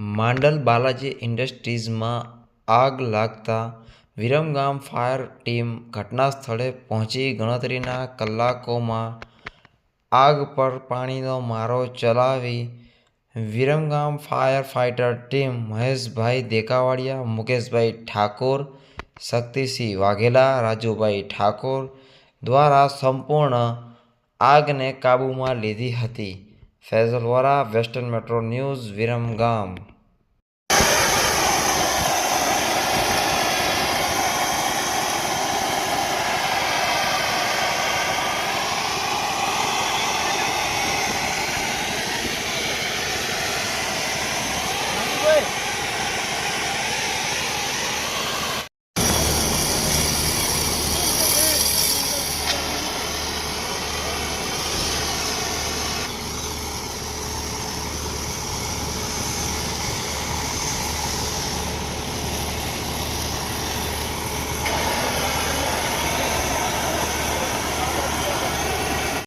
માંડલ બાલાજી ઇન્ડસ્ટ્રીઝમાં આગ લાગતા Viramgam fire team ઘટના સ્થળે પહોંચી ગણતરીના કલાકોમાં આગ પર પાણીનો મારો ચલાવી Viramgam fire fighter team Maheshbhai Dekavadiya, Mukeshbhai Thakor, Shaktisinh Vaghela, Rajubhai Thakor દ્વારા સંપૂર્ણ આગને કાબૂમાં લીધી હતી. Faizal Vora western metro news Viramgam.